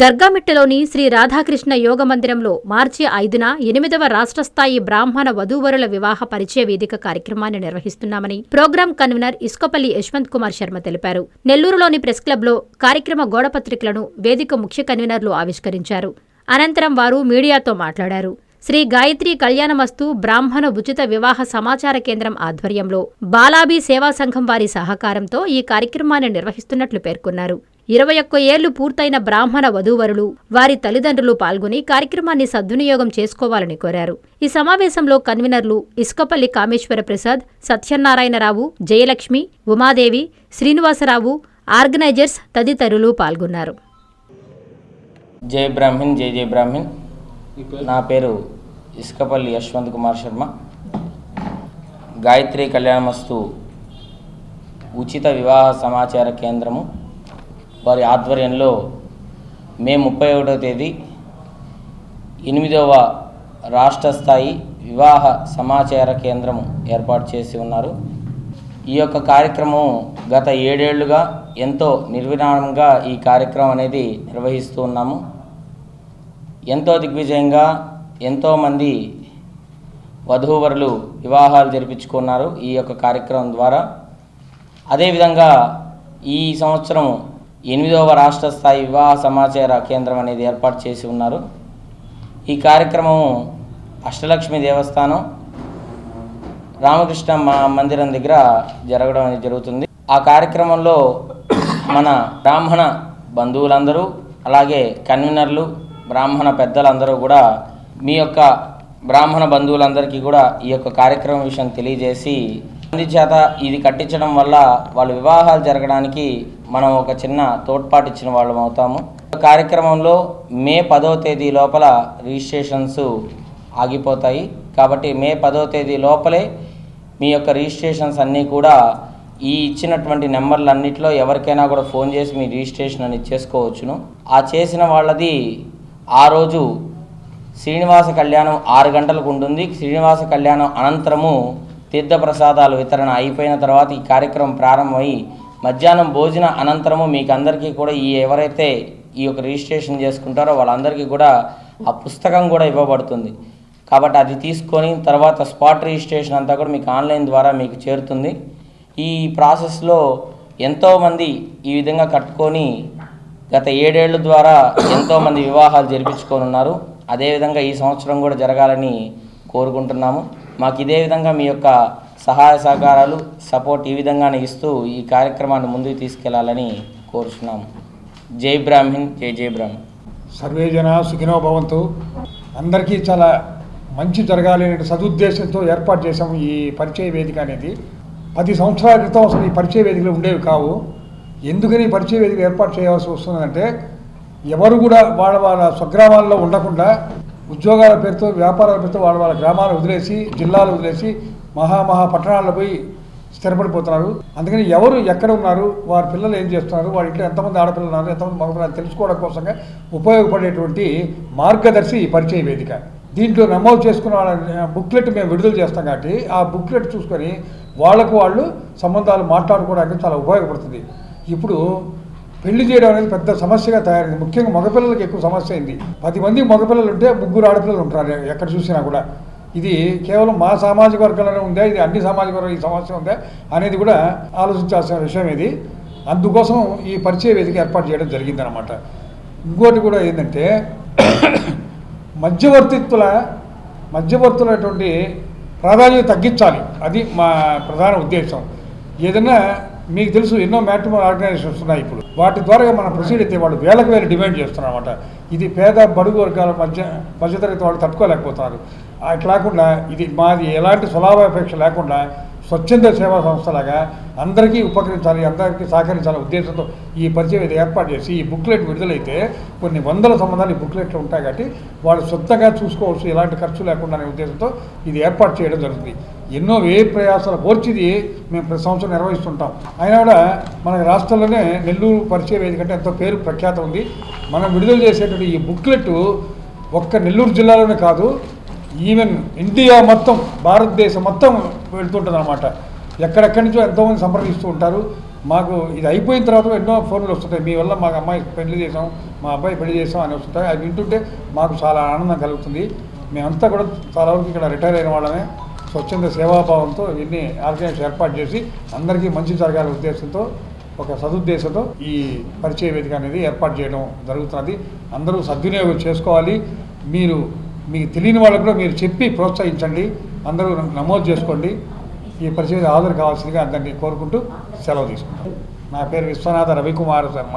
దర్గామిట్టలోని శ్రీ రాధాకృష్ణ యోగ మందిరంలో మార్చి ఐదున ఎనిమిదవ రాష్ట్ర స్థాయి బ్రాహ్మణ వధూవరుల వివాహ పరిచయ వేదిక కార్యక్రమాన్ని నిర్వహిస్తున్నామని ప్రోగ్రాం కన్వీనర్ ఇస్కోపల్లి యశ్వంత్ కుమార్ శర్మ తెలిపారు. నెల్లూరులోని ప్రెస్ క్లబ్లో కార్యక్రమ గోడపత్రికలను వేదిక ముఖ్య కన్వీనర్లు ఆవిష్కరించారు. అనంతరం వారు మీడియాతో మాట్లాడారు. శ్రీ గాయత్రి కళ్యాణమస్తు బ్రాహ్మణ ఉచిత వివాహ సమాచార కేంద్రం ఆధ్వర్యంలో బాలాబీ సేవా సంఘం వారి సహకారంతో ఈ కార్యక్రమాన్ని నిర్వహిస్తున్నట్లు పేర్కొన్నారు. ఇరవై ఒక్క ఏళ్ళు పూర్తయిన బ్రాహ్మణ వధూవరులు వారి తల్లిదండ్రులు పాల్గొని కార్యక్రమాన్ని సద్వినియోగం చేసుకోవాలని కోరారు. ఈ సమావేశంలో కన్వీనర్లు ఇసుకపల్లి కామేశ్వర ప్రసాద్ సత్యనారాయణరావు జయలక్ష్మి ఉమాదేవి శ్రీనివాసరావు ఆర్గనైజర్స్ తదితరులు పాల్గొన్నారు. జయ బ్రాహ్మణ్ జై జయ బ్రాహ్మణ్. నా పేరు ఇసుకపల్లి యశ్వంత్ కుమార్ శర్మ. గాయత్రి కళ్యాణమస్తు ఉచిత వివాహ సమాచార కేంద్రము వారి ఆధ్వర్యంలో మే ముప్పై ఒకటో తేదీ ఎనిమిదవ రాష్ట్ర స్థాయి వివాహ సమాచార కేంద్రం ఏర్పాటు చేసి ఉన్నారు. ఈ యొక్క కార్యక్రమం గత ఏడేళ్ళుగా ఎంతో నిర్విరామంగా ఈ కార్యక్రమం అనేది నిర్వహిస్తూ ఉన్నాము. ఎంతో దిగ్విజయంగా ఎంతోమంది వధూవరులు వివాహాలు జరిపించుకున్నారు ఈ యొక్క కార్యక్రమం ద్వారా. అదేవిధంగా ఈ సంవత్సరం ఎనిమిదవ రాష్ట్ర స్థాయి వివాహ సమాచార కేంద్రం అనేది ఏర్పాటు చేసి ఉన్నారు. ఈ కార్యక్రమం అష్టలక్ష్మి దేవస్థానం రామకృష్ణ మందిరం దగ్గర జరగడం అనేది జరుగుతుంది. ఆ కార్యక్రమంలో మన బ్రాహ్మణ బంధువులందరూ అలాగే కన్వీనర్లు బ్రాహ్మణ పెద్దలందరూ కూడా మీ యొక్క బ్రాహ్మణ బంధువులందరికీ కూడా ఈ యొక్క కార్యక్రమం విషయం తెలియజేసి అందుచేత ఇది కట్టించడం వల్ల వాళ్ళ వివాహాలు జరగడానికి మనం ఒక చిన్న తోడ్పాటు ఇచ్చిన వాళ్ళం అవుతాము. కార్యక్రమంలో మే పదో తేదీ లోపల రిజిస్ట్రేషన్స్ ఆగిపోతాయి. కాబట్టి మే పదో తేదీ లోపలే మీ యొక్క రిజిస్ట్రేషన్స్ అన్నీ కూడా ఈ ఇచ్చినటువంటి నెంబర్లన్నింటిలో ఎవరికైనా కూడా ఫోన్ చేసి మీ రిజిస్ట్రేషన్ అని చేసుకోవచ్చును. ఆ చేసిన వాళ్ళది ఆ రోజు శ్రీనివాస కళ్యాణం ఆరు గంటలకు ఉంటుంది. శ్రీనివాస కళ్యాణం అనంతరము తీర్థప్రసాదాలు వితరణ అయిపోయిన తర్వాత ఈ కార్యక్రమం ప్రారంభమై మధ్యాహ్నం భోజన అనంతరము మీకు అందరికీ కూడా ఈ ఎవరైతే ఈ యొక్క రిజిస్ట్రేషన్ చేసుకుంటారో వాళ్ళందరికీ కూడా ఆ పుస్తకం కూడా ఇవ్వబడుతుంది. కాబట్టి అది తీసుకొని తర్వాత స్పాట్ రిజిస్ట్రేషన్ అంతా కూడా మీకు ఆన్లైన్ ద్వారా మీకు చేరుతుంది. ఈ ప్రాసెస్లో ఎంతోమంది ఈ విధంగా కట్టుకొని గత ఏడేళ్ళ ద్వారా ఎంతోమంది వివాహాలు జరిపించుకొని ఉన్నారు. అదేవిధంగా ఈ సంవత్సరం కూడా జరగాలని కోరుకుంటున్నాము. మాకు ఇదే విధంగా మీ యొక్క సహాయ సహకారాలు సపోర్ట్ ఈ విధంగానే ఇస్తూ ఈ కార్యక్రమాన్ని ముందుకు తీసుకెళ్ళాలని కోరుచున్నాం. జై బ్రాహ్మిన్ జై జై బ్రాహ్మిన్ సర్వే జన సుఖినో భవంతు. అందరికీ చాలా మంచి జరగాలి అనే సదుద్దేశంతో ఏర్పాటు చేసాము ఈ పరిచయ వేదిక అనేది. పది సంవత్సరాల క్రితం అసలు ఈ పరిచయ వేదికలు ఉండేవి కావు. ఎందుకని పరిచయ వేదిక ఏర్పాటు చేయాల్సి వస్తుందంటే ఎవరు కూడా వాళ్ళ వాళ్ళ స్వగ్రామాల్లో ఉండకుండా ఉద్యోగాల పేరుతో వ్యాపారాల పేరుతో వాళ్ళ వాళ్ళ గ్రామాలు వదిలేసి జిల్లాలు వదిలేసి మహా మహా పట్టణాల్లో పోయి స్థిరపడిపోతున్నారు. అందుకని ఎవరు ఎక్కడ ఉన్నారు వారి పిల్లలు ఏం చేస్తున్నారు వారి ఇంట్లో ఎంతమంది ఆడపిల్లలు ఉన్నారు ఎంతమంది మగపిల్లలు తెలుసుకోవడం కోసంగా ఉపయోగపడేటువంటి మార్గదర్శి ఈ పరిచయ వేదిక. దీంట్లో నమోదు చేసుకున్న వాళ్ళ బుక్లెట్ మేము విడుదల చేస్తాం కాబట్టి ఆ బుక్లెట్ చూసుకొని వాళ్ళకు వాళ్ళు సంబంధాలు మాట్లాడుకోవడానికి చాలా ఉపయోగపడుతుంది. ఇప్పుడు పెళ్ళి చేయడం అనేది పెద్ద సమస్యగా తయారైంది. ముఖ్యంగా మగపిల్లలకి ఎక్కువ సమస్య అయింది. పది మంది మగపిల్లలు ఉంటే ముగ్గురు ఆడపిల్లలు ఉంటారు ఎక్కడ చూసినా కూడా. ఇది కేవలం మా సామాజిక వర్గంలోనే ఉందా? ఇది అన్ని సామాజిక వర్గం ఈ సమస్య ఉందా? అనేది కూడా ఆలోచించాల్సిన విషయం ఇది. అందుకోసం ఈ పరిచయ వేదిక ఏర్పాటు చేయడం జరిగిందనమాట ఇంకోటి కూడా ఏంటంటే మధ్యవర్తిత్తుల మధ్యవర్తులటువంటి ప్రాధాన్యత తగ్గించాలి. అది మా ప్రధాన ఉద్దేశం. ఏదైనా మీకు తెలుసు ఎన్నో మ్యాట్రిమోన్ ఆర్గనైజేషన్స్ ఉన్నాయి ఇప్పుడు. వాటి ద్వారా మనం ప్రొసీడ్ అయితే వాళ్ళు వేలకు వేలు డిమాండ్ చేస్తున్నారన్నమాట. ఇది పేద బడుగు వర్గాల మధ్య మధ్యతరగతి వాళ్ళు తట్టుకోలేకపోతున్నారు. అట్లా కాకుండా ఇది మాది ఎలాంటి స్వలాభాపేక్ష లేకుండా స్వచ్ఛంద సేవా సంస్థలాగా అందరికీ ఉపకరించాలి అందరికీ సహకరించాలి ఉద్దేశంతో ఈ పరిచయం ఇది ఏర్పాటు చేసి ఈ బుక్లెట్ విడుదలైతే కొన్ని వందల సంబంధాలు ఈ బుక్లెట్లు ఉంటాయి కాబట్టి వాళ్ళు సొంతంగా చూసుకోవచ్చు ఎలాంటి ఖర్చు లేకుండా అనే ఉద్దేశంతో ఇది ఏర్పాటు చేయడం జరుగుతుంది. ఎన్నో వే ప్రయాసాల ఓర్చిది మేము ప్రతి సంవత్సరం నిర్వహిస్తుంటాం. అయినా కూడా మన రాష్ట్రంలోనే నెల్లూరు పరిచయ వేదిక అంటే ఎంతో పేరు ప్రఖ్యాత ఉంది. మనం విడుదల చేసేటువంటి ఈ బుక్లెట్ ఒక్క నెల్లూరు జిల్లాలోనే కాదు ఈవెన్ ఇండియా మొత్తం భారతదేశం మొత్తం వెళ్తుంటుంది అనమాట ఎక్కడెక్కడి నుంచో ఎంతోమంది సంప్రదిస్తూ ఉంటారు. మాకు ఇది అయిపోయిన తర్వాత ఎన్నో ఫోన్లు వస్తుంటాయి. మీ వల్ల మాకు అమ్మాయి పెళ్ళి చేసాం మా అబ్బాయి పెళ్ళి చేసాం అని వస్తుంటాయి. అది వింటుంటే మాకు చాలా ఆనందం కలుగుతుంది. మేమంతా కూడా చాలా వరకు ఇక్కడ రిటైర్ అయిన వాళ్ళమే. స్వచ్ఛంద సేవాభావంతో ఇవన్నీ ఆర్గనైజేషన్ ఏర్పాటు చేసి అందరికీ మంచి జరగాలనే ఉద్దేశంతో ఒక సదుద్దేశంతో ఈ పరిచయ వేదిక అనేది ఏర్పాటు చేయడం జరుగుతున్నది. అందరూ సద్వినియోగం చేసుకోవాలి. మీరు మీకు తెలియని వాళ్ళకు కూడా మీరు చెప్పి ప్రోత్సహించండి. అందరూ నమోదు చేసుకోండి. ఈ పరిస్థితి హాజరు కావాల్సిందిగా అందరినీ కోరుకుంటూ సెలవు తీసుకుంటాం నా పేరు విశ్వనాథ రవికుమార్ శర్మ.